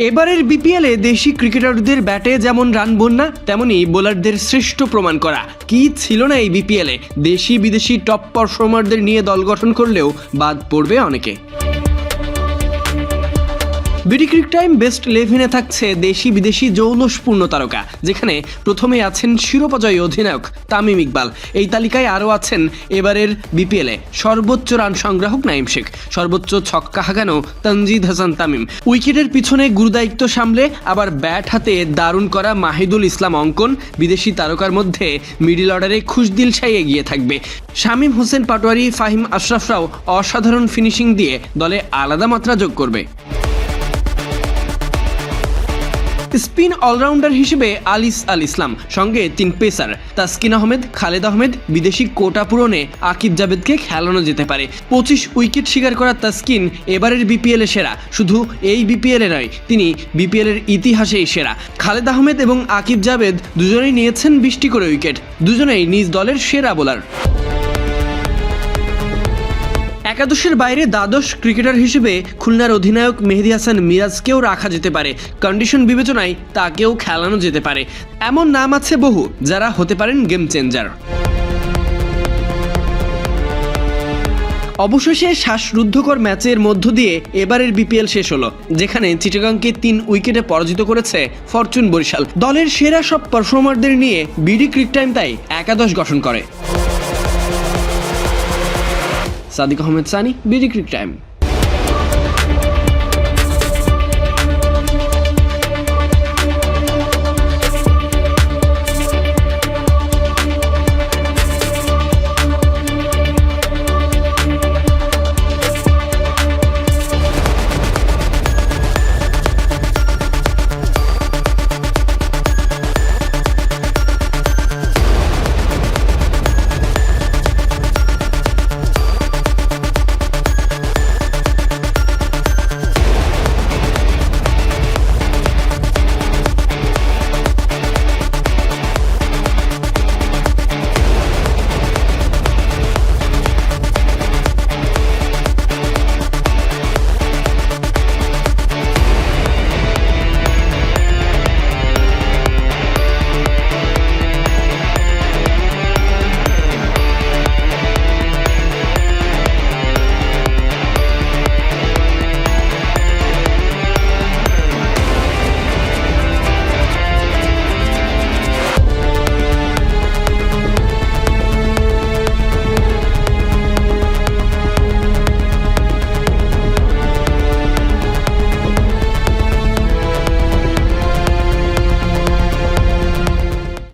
এবারের বিপিএলে দেশি ক্রিকেটারদের ব্যাটে যেমন রান বন্যা, তেমনি বোলারদের শ্রেষ্ঠ প্রমাণ করা। কি ছিল না এই বিপিএলে দেশি বিদেশি টপ পারফর্মারদের নিয়ে দল গঠন করলেও বাদ পড়বে অনেকে। বিডি ক্রিক টাইম বেস্ট লেভেনে থাকছে দেশি বিদেশি জৌলসপূর্ণ তারকা, যেখানে প্রথমে আছেন শিরোপাজয়ী অধিনায়ক তামিম ইকবাল। এই তালিকায় আরও আছেন এবারের বিপিএলে সর্বোচ্চ রান সংগ্রাহক নাইম শেখ, সর্বোচ্চ ছক্কা হাগানো তানজিদ হাসান তামিম। উইকেটের পিছনে গুরুদায়িত্ব সামলে আবার ব্যাট হাতে দারুণ করা মাহিদুল ইসলাম অঙ্কন বিদেশি তারকার মধ্যে মিডিল অর্ডারে খুশদিল সাই এগিয়ে থাকবে। শামীম হোসেন পাটোয়ারি, ফাহিম আশরাফরাও অসাধারণ ফিনিশিং দিয়ে দলে আলাদা মাত্রা যোগ করবে। স্পিন অলরাউন্ডার হিসেবে আলিস আল ইসলাম, সঙ্গে তিন পেসার, তাসকিন আহমেদ, খালেদ আহমেদ, বিদেশি কোটা পূরণে আকিব জাবেদকে খেলানো যেতে পারে। পঁচিশ উইকেট শিকার করা তাসকিন এবারের বিপিএল সেরা। শুধু এই বিপিএল নয়, তিনি বিপিএল এর ইতিহাসেই সেরা। খালেদ আহমেদ এবং আকিব জাবেদ দুজনেই নিয়েছেন বিশটি করে উইকেট। দুজনেই নিজ দলের সেরা বোলার। একাদশের বাইরে দ্বাদশ ক্রিকেটার হিসেবে খুলনার অধিনায়ক মেহেদি হাসান মিরাজকেও রাখা যেতে পারে। কন্ডিশন বিবেচনায় তাকেও খেলানো যেতে পারে। এমন নাম আছে বহু, যারা হতে পারেন গেম চেঞ্জার। অবশেষে শ্বাসরুদ্ধকর ম্যাচের মধ্য দিয়ে এবারের বিপিএল শেষ হলো, যেখানে চিটাগাংকে তিন উইকেটে পরাজিত করেছে ফরচুন বরিশাল। দলের সেরা সব পারফর্মারদের নিয়ে বিডি ক্রিক টাইম তাই একাদশ গঠন করে। Sadiq Ahmed Sunny BD Cric Time